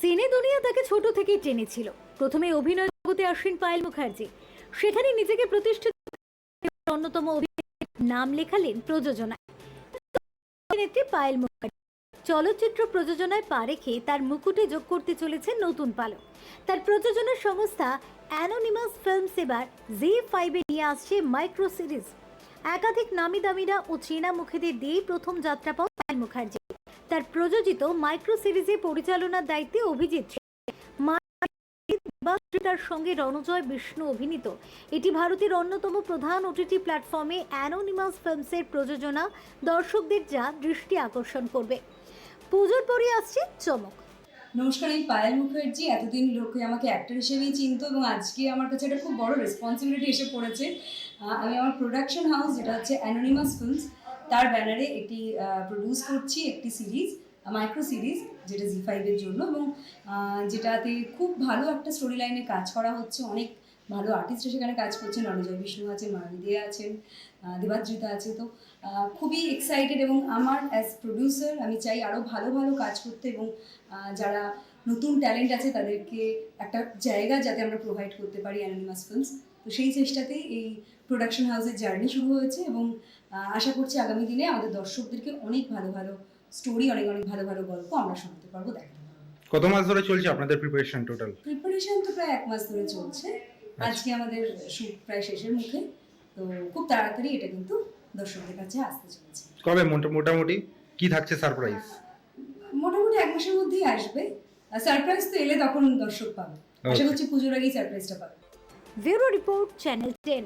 সিনে দুনিয়া তাকে ছোট থেকেই টেনেছিল। প্রথমে অভিনয় জগতে আসেন পায়েল মুখার্জি। সেখানে নিজেকে প্রতিষ্ঠিত অন্যতম নাম লেখালেন প্রযোজনায়। পায়েল মুখার্জি। চলচ্চিত্র প্রযোজনায় পা রেখে তার মুকুটে যোগ করতে চলেছে নতুন পালক। তার প্রযোজনা সংস্থা অ্যানোনিমাস ফিল্মস এবার জি ফাইভে নিয়ে আসছে মাইক্রো সিরিজ। একাধিক নামি দামিরা ও চেনা মুখেদের দিয়েই প্রথম যাত্রাপথ পায়েল মুখার্জি। তার প্রযোজিত মাইক্রো সিরিজে পরিচালনার দায়িত্বে অভিজিৎ তার সঙ্গে রণজয় বিষ্ণু অভিনীত। এটি ভারতের অন্যতম প্রধান ওটিটি প্ল্যাটফর্মে অ্যানোনিমাস ফিল্মসের প্রযোজনা। দর্শকদের যা দৃষ্টি আকর্ষণ করবে। পুজোর পরে আসছে চমক। নমস্কার, আমি পায়েল মুখার্জি। এতদিন লোকে আমাকে অ্যাক্টর হিসেবেই চিনত এবং আজকে আমার কাছে একটা খুব বড় রেসপন্সিবিলিটি এসে পড়েছে। আমি আমার প্রোডাকশন হাউস যেটা হচ্ছে অ্যানোনিমাস ফিল্মস তার ব্যানারে একটি প্রডিউস করছি একটি সিরিজ মাইক্রো সিরিজ যেটা জি ফাইভের জন্য এবং যেটাতে খুব ভালো একটা স্টোরি লাইনে কাজ করা হচ্ছে। অনেক ভালো আর্টিস্টরা সেখানে কাজ করছেন। রণজয় বিষ্ণু আছেন মানবিদিয়া আছেন দেবাদ্রিতা আছে। তো খুবই এক্সাইটেড এবং আমার অ্যাজ প্রডিউসার আমি চাই আরও ভালো ভালো কাজ করতে এবং যারা নতুন ট্যালেন্ট আছে তাদেরকে একটা জায়গা যাতে আমরা প্রোভাইড করতে পারি অ্যানোনিমাস ফিল্মস তো সেই চেষ্টাতেই এই প্রোডাকশন হাউসের জার্নি শুরু হয়েছে এবং আশা করছি আগামী দিনে আমাদের দর্শকদেরকে অনেক ভালো ভালো স্টোরি অনেক অনেক ভালো ভালো গল্প আমরা শোনাতে পারব দেখাতে পারব। কত মাস ধরে চলছে আপনাদের প্রিপারেশন টোটাল প্রিপারেশন তো প্রায় এক মাস ধরে চলছে। আজকে আমাদের শুট প্রায় শেষের মুখে। তো খুব তাড়াতাড়ি এটা কিন্তু দর্শকদের কাছে আসতে চলেছে। কবে? মোটা- মোটামুটি কি থাকছে সারপ্রাইজ মোটামুটি এক মাসের মধ্যেই আসবে। সারপ্রাইজ তো এলে তখন দর্শক পাবে। আশা. করছি পুজোর আগেই সারপ্রাইজটা পাবে। Bureau report channel ten.